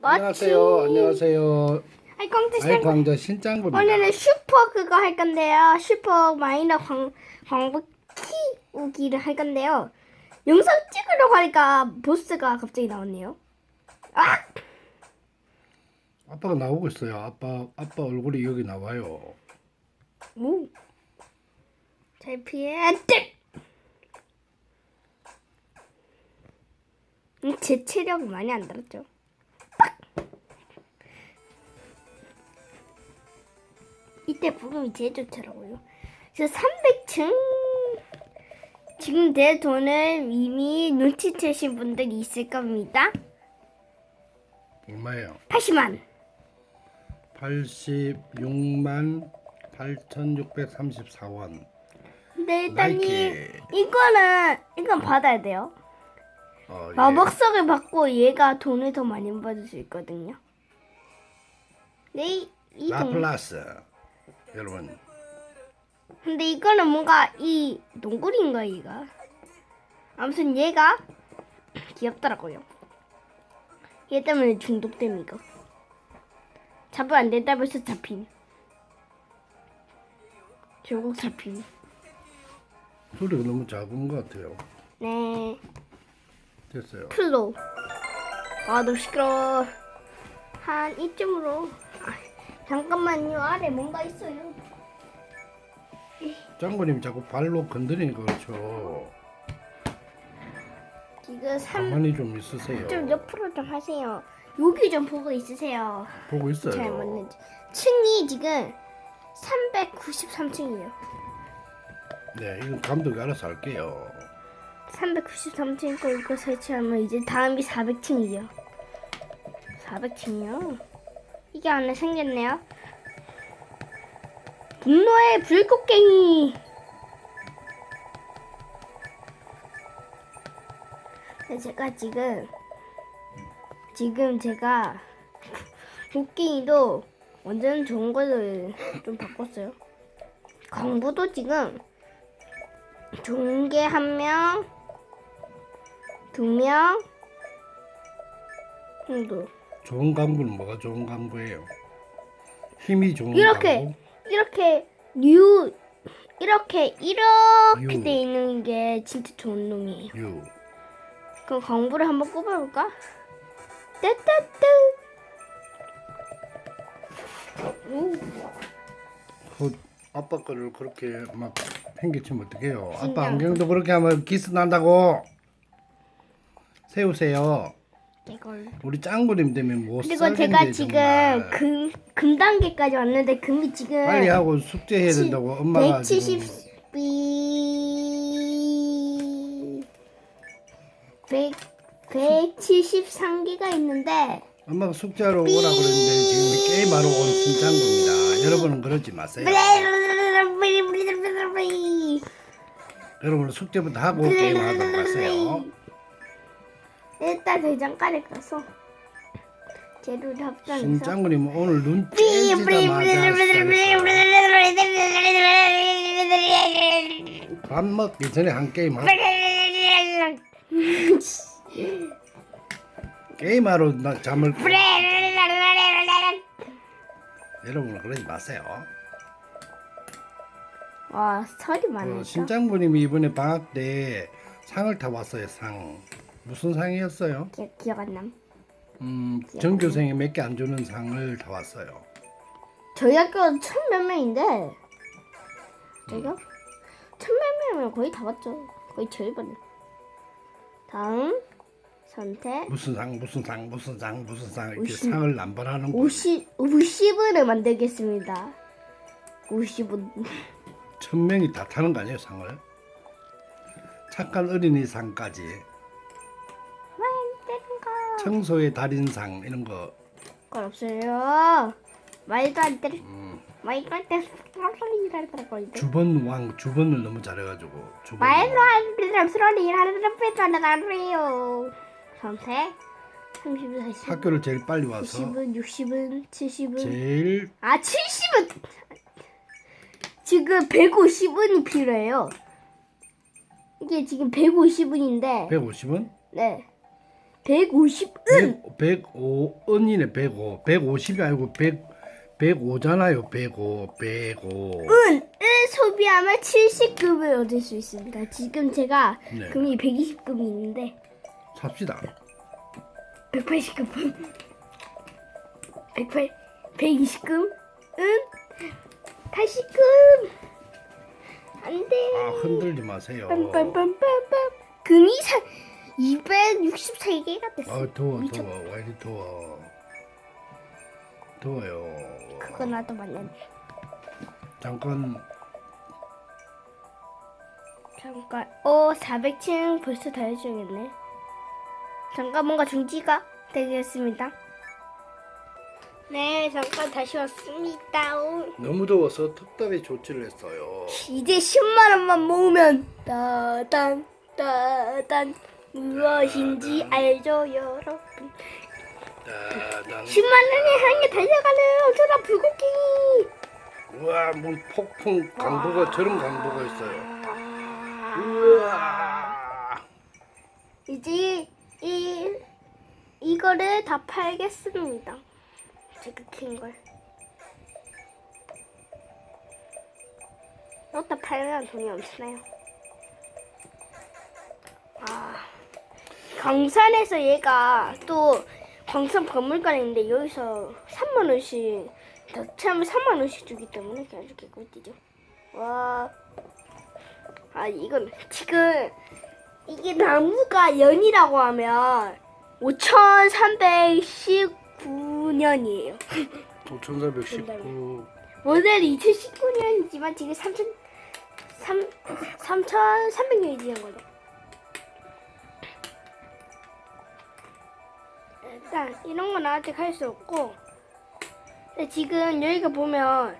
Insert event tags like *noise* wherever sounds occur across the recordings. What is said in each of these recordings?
안녕하세요. 안녕하세요. 아이 광자 시장 아이광자 신짱구입니다. 오늘은 슈퍼 그거 할 건데요. 슈퍼 마이너 광 광고 키우기를 할 건데요. 영상 찍으려고 하니까 보스가 갑자기 나왔네요. 아! 아빠가 나오고 있어요. 아빠 아빠 얼굴이 여기 나와요. 오. 잘 피해. 뜩! 음, 제 체력 많이 안 들었죠. 이때 부금이 제일 좋더라고요. 저 300층 지금 내 돈을 이미 눈치채신 분들이 있을 겁니다. 얼마예요? 80만. 86만 8,634원. 근데 일단 이 나이키. 이거는 이건 받아야 돼요. 어, 예. 마법석을 받고 얘가 돈을 더 많이 받을 수 있거든요. 네, 이, 이 돈. 라플라스. 여러분 근데 이거는 뭔가 이 동굴인가 얘가. 아무튼 얘가 귀엽더라고요. 얘 때문에 중독됨 이거. 잡으면 안 된다 벌써 잡힘. 결국 잡힘. 소리가 너무 작은 것 같아요. 네. 됐어요. 플로. 아 너무 시끄러워. 한 이쯤으로. 아, 잠깐만요. 아래 뭔가 있어요. 짱구님 자꾸 발로 건드리니까 그렇죠. 지금 3, 가만히 좀 있으세요. 좀 옆으로 좀 하세요. 여기 좀 보고 있으세요. 보고 있어요. 잘 맞는지. 층이 지금 393층이에요. 네, 이건 감독이 알아서 할게요. 393층 거 이거 설치하면 이제 다음이 400층이요. 400층이요? 이게 안에 생겼네요. 분노의 불꽃갱이. 네, 제가 지금 지금 제가 곡괭이도 완전 좋은 걸로 좀 바꿨어요. 광부도 지금 좋은 게 한 명, 두 명 정도. 좋은 간부는 뭐가 좋은 간부예요? 힘이 좋은 이렇게 간부? 이렇게 뉴 이렇게 이렇게 유. 돼 있는 게 진짜 좋은 놈이에요. 유. 그럼 광부를 한번 꼽아볼까? 따따따. 오, 그 아빠 거를 그렇게 막 팽개치면 어떡해요? 아빠. 안경도 그렇게 하면 기스 난다고. 세우세요. 이걸. 우리 짱구님 때문에 못 그리고 살겠네 제가 지금 정말. 금, 금 단계까지 왔는데 금이 지금 빨리 하고 숙제해야 치- 된다고 엄마가 170 지금 비100 173개가 있는데 엄마가 숙제하러 오라 그랬는데 지금 게임하러 온 신짱구입니다. 여러분은 그러지 마세요. *laughs* 여러분은 숙제부터 하고 게임하도록 하세요. 일단 대장간에 가서 재료를 합성해서 신짱구님 오늘 눈 떼지자마자 밥 먹기 전에 한 게임 하고 게임하러 나 잠을 깨- 여러분은 그러지 마세요. 와 설이 그 많았다 신짱구님이 이번에 방학 때 상을 타 왔어요. 상 무슨 상이었어요? 기, 기억 안 남. 음, 전교생이 몇 개 안 주는 상을 타 왔어요. 저희 학교는 천몇 명인데 저희가 천몇 명이면 거의 다 봤죠. 거의 절반. 다음 선택 무슨 상 무슨 상 무슨 상 무슨 상 이렇게 오십. 상을 남발하는 거 50 50원을 만들겠습니다. 50원. 천 명이 다 타는 거 아니에요 상을? 착한 어린이 상까지 청소의 달인상 이런 거 그건 없어요. 말도 안 돼. 음, 말도 안 돼. 소리라고 이제. 주번 왕 주번을 너무 잘해가지고 주번 말도 안 되는 소리라는 뺐잖아요. 선택. 30은 40. 학교를 제일 빨리 와서 90은 60은 70은 제일 아 70은 지금 150원이 필요해요. 이게 지금 150원인데 150원 네 150은. 105은이네 105 150이 아니고 100 105잖아요. 105 105 은을 소비하면 70급을 얻을 수 있습니다. 지금 제가 네. 금이 120급이 있는데. 삽시다. 180급 108 120급 은 80급. 안돼 아 흔들지 마세요. 빰빰빰빰빰. 금이 사 263개가 됐어. 아 더워 미쳤- 더워 왜 이리 더워 더워요 그거 나도 맞네. 잠깐 잠깐. 어, 400층 벌써 다 해주겠네. 잠깐 뭔가 중지가 되겠습니다. 네, 잠깐 다시 왔습니다. 오. 너무 더워서 특별히 조치를 했어요 이제 10만 원만 모으면 따단 따단 무엇인지 알죠, 여러분? 따단 10만 원이 향해 달려가는 저라 불고기. 우와 뭐 폭풍 강도가 저런 강도가 있어요 아. 우와 이제 이 이거를 다 팔겠습니다. 제가 킨 걸. 여기다 팔면 돈이 엄청나요. 광산에서 얘가 또 광산 박물관인데 여기서 3만 원씩 더 채우면 3만 원씩 주기 때문에 그냥 이렇게 꿀띠죠. 와, 아 이건 지금 이게 나무가 연이라고 하면 5,319년이에요. 5419 *laughs* 모델이 2019년이지만 지금 3,000 3 3,300년이 지난 거죠. 일단 이런 건 아직 할 수 없고 근데 지금 여기가 보면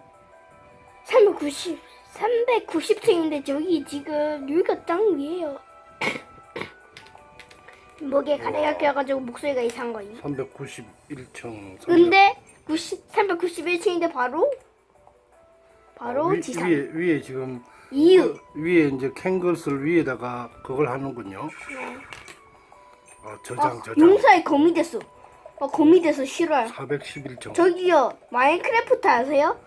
390 390층인데 저기 지금 여기가 땅 위에요. *coughs* 목에 가래가 껴가지고 목소리가 이상한 거임. 391층 근데 90, 391층인데 바로 바로 위, 지상 위에 위에 지금 이유 어, 위에 이제 캔것을 위에다가 그걸 하는군요. 어, 저장 어, 저장 용사의 검이 됐어. 어, 검이 돼서 싫어요. 411층. 저기요 마인크래프트 아세요?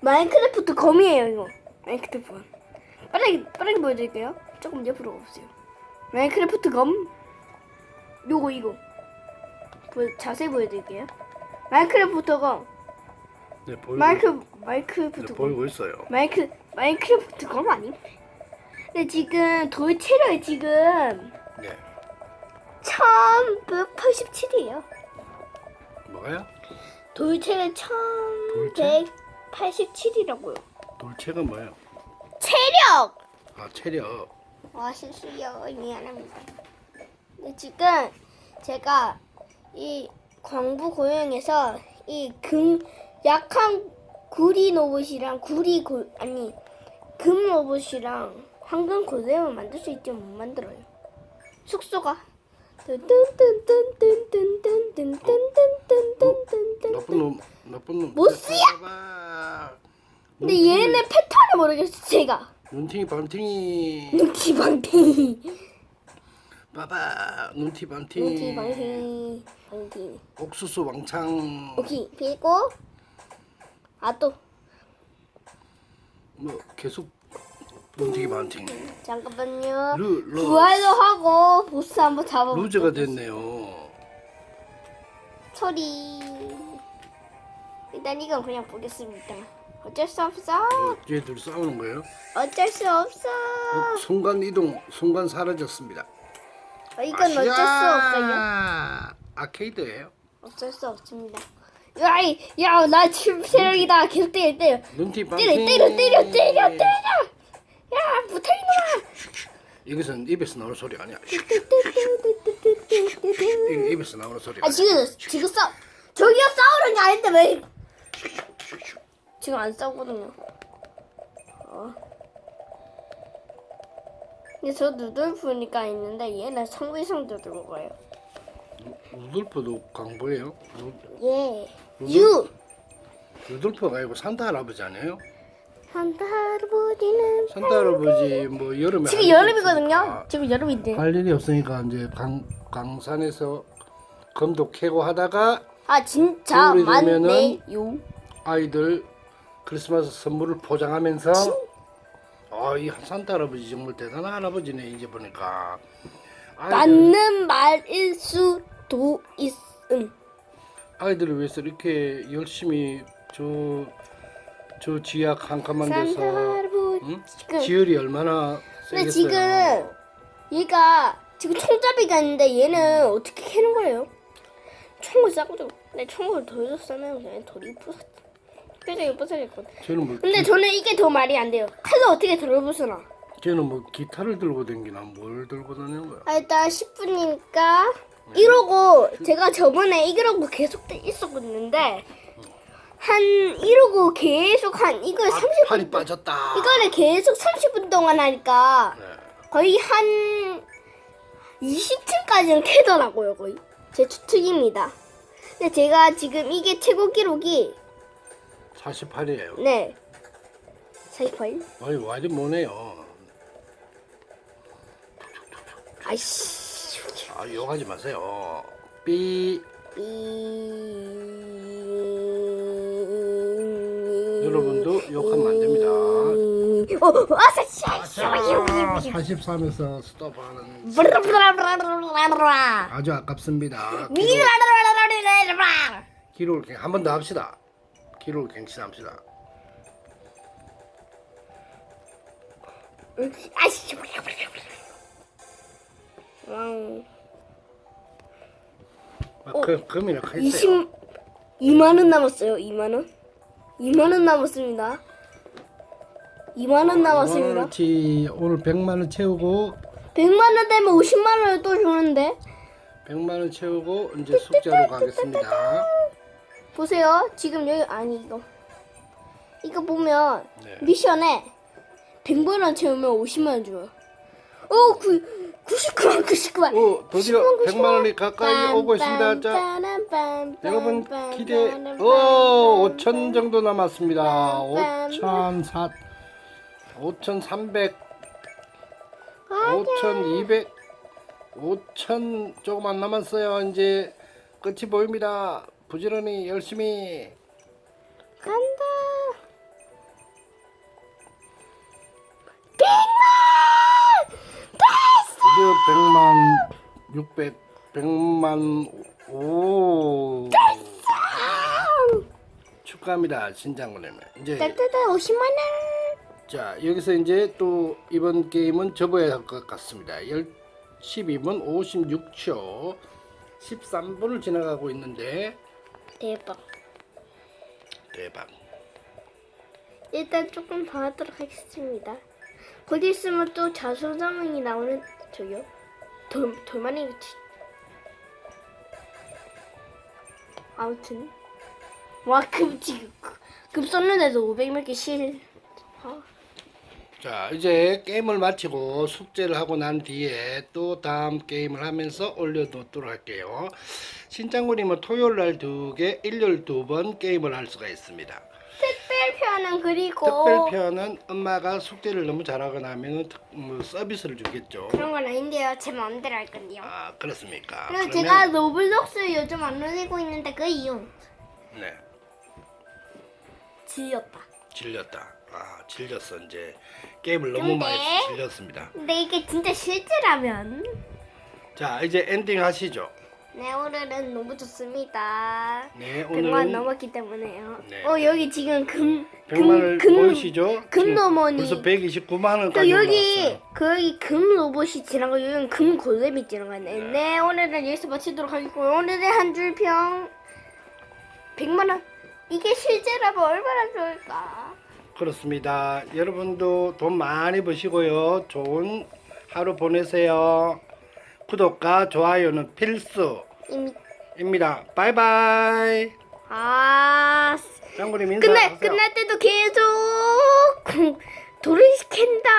마인크래프트 검이에요 이거. 마인크래프트. 빠르게 빠르게 보여드릴게요. 조금 옆으로 가보세요. 마인크래프트 검. 요거 이거. 보여, 자세히 보여드릴게요. 마인크래프트 검. 네, 보이고, 마이크 네, 마인크래프트 검. 보이고 있어요. 마이크 마인크래프트 검 아님? 근데 지금 돌 체력이 지금 네. 1187이에요. 뭐가요? 돌체는 돌체? 1187이라고요. 돌체가 뭐예요? 체력! 아 체력. 와 실수요 미안합니다. 근데 지금 제가 이 광부 고용에서 이 금 약한 구리 로봇이랑 구리 고 아니 금 로봇이랑 황금 고대을 만들 수 있지만 못 만들어요. 숙소가 나쁜 놈, 나쁜 놈. 모스야! 봐봐. 근데 눈팅이- 얘네 패턴을 모르겠어 제가 눈팅이 반팅이. 눈치 방탱이 봐봐. 눈티 반팅. 눈치 방탱이 방탱이 옥수수 왕창. 오케이 그리고 아또 뭐 계속 눈팅이 반팅. 잠깐만요 루, 루. 부활도 하고 보스 한번 잡아볼게요 루즈가 됐네요. 소리 일단 이건 그냥 보겠습니다 어쩔 수 없어 얘들 싸우는 거예요? 어쩔 수 없어 어, 순간 이동, 순간 사라졌습니다. 어, 이건 어쩔 수 없어요 아케이드예요. 어쩔 수 없습니다 야이 야나 지금 체력이다 계속 때려 때려 눈티 때려. 때려 때려 때려 때려 야 붙어있노라 이것은 입에서 나오는 소리 아니야. 이거 입에서 나오는 소리. 아 지금 지금 싸 저기요 싸우는 게 아닌데 왜 지금 안 싸우거든요. 어. 근데 저 누돌프니까 있는데 얘는 성부 이상도 들어가요. 루돌프도 강보예요. 루, 예. 유. 루돌프가 아니고 산타 할아버지 아니에요? 산타 할아버지는 산타 할아버지 뭐 여름에 지금 할 일이 여름이거든요. 없으니까 지금 여름인데. 할 일이 없으니까 이제 강 강산에서 금도 캐고 하다가 아 진짜 겨울이 되면은 많네요. 아이들 크리스마스 선물을 포장하면서 아이 산타 할아버지 정말 대단한 할아버지네 이제 보니까 아이들, 맞는 말일 수도 있음. 아이들을 위해서 이렇게 열심히 저, 저 지약 한 칸만 산타 할아버지 응? 지금 지열이 얼마나 근데 세겠어요 지금 얘가 지금 총잡이가 있는데 얘는 어떻게 캐는 거예요? 총을 쏴가지고 내 총을 더 쏘면 그냥 돌이 부서져. 그래서 이거 부서졌거든. 쟤는 뭐 근데 기, 저는 이게 더 말이 안 돼요. 칼로 어떻게 돌을 부수나? 쟤는 뭐 기타를 들고 다니나 뭘 들고 다니는 거야 아, 일단 10분이니까 이러고 제가 저번에 이러고 계속 있었는데 한 이러고 계속 한 이걸 30분 팔이 빠졌다. 이거를 계속 30분 동안 하니까 네. 거의 한 20층까지는 캐더라고요 거의. 제 추측입니다. 근데 제가 지금 이게 최고 기록이 48이에요. 네. 48? 아니 와리 뭐네요. 아이씨. 아 욕하지 마세요. 삐. 여 욕하면 안 됩니다. 어, 아싸, 씨, 자, 씨, 43에서 스톱하는 브라브라브라브라브라. 아주 아깝습니다. 미라라라라라라라. 기록을 갱 한번 더 합시다. 기록을 갱신합시다. 아이씨. 왕. 아, 그 금이나 칼 20 있어요. 2만 원 남았어요. 2만 원. 2만 원 남았습니다. 2만 원 남았습니다. 원어치 오늘 100만 원 채우고 100만 원 되면 50만 원을 또 주는데 100만 원 채우고 이제 숙제로 가겠습니다. 보세요. 지금 여기 아니 이거. 이거 보면 네. 미션에 100만 원 채우면 50만 원 줘요. 어, 그 99만 99만. 오 드디어 100만 원이 가까이 오고 있습니다. 자 여러분 기대. 오 5천 정도 남았습니다. 5천 4 5,300 5,200 5,000 조금 안 남았어요. 이제 끝이 보입니다. 부지런히 열심히 간 100만 600 100만 오 축하합니다 신장군님 이제 따따따 50만 원. 자 여기서 이제 또 이번 게임은 접어야 할 것 같습니다 10, 12분 56초 13분을 지나가고 있는데 대박. 대박 일단 조금 더 하도록 하겠습니다. 곧 있으면 또 자수정이 나오는 저기요. 돌 돌만이 그치. 아무튼 와급 지금 급 썼는데도 500몇 개 실. 아, 자 이제 게임을 마치고 숙제를 하고 난 뒤에 또 다음 게임을 하면서 올려놓도록 할게요 신장군님은 토요일 날 두 개 일요일 두 번 게임을 할 수가 있습니다 특별편은 그리고 특별편은 엄마가 숙제를 너무 잘하거나 하면 뭐 서비스를 주겠죠. 그런 건 아닌데요. 제 마음대로 할 건데요. 아 그렇습니까? 그리고 그러면- 제가 노블록스 요즘 안 올리고 있는데 그 이유. 네. 질렸다. 질렸다. 아 질렸어. 이제 게임을 너무 근데- 많이 질렸습니다. 근데 이게 진짜 실제라면? 자 이제 엔딩 하시죠 네 오늘은 너무 좋습니다. 네 100만 오늘은 넘었기 때문에요. 네. 어 여기 지금 금 100만을 금- 보이시죠? 금 지금 넘어니. 벌써 129만 원까지 또 여기 올라왔어요. 그 여기 금 로봇이 지나가고 여기 금 골렘이 지나가네. 네. 오늘은 여기서 마치도록 하겠고요. 오늘의 한 줄평 100만 원. 이게 실제라면 얼마나 좋을까? 그렇습니다. 여러분도 돈 많이 버시고요. 좋은 하루 보내세요. 구독과 좋아요는 필수입니다. 바이바이. 아 장군님 끝날 인사하세요. 끝날 때도 계속 돌을 캔다.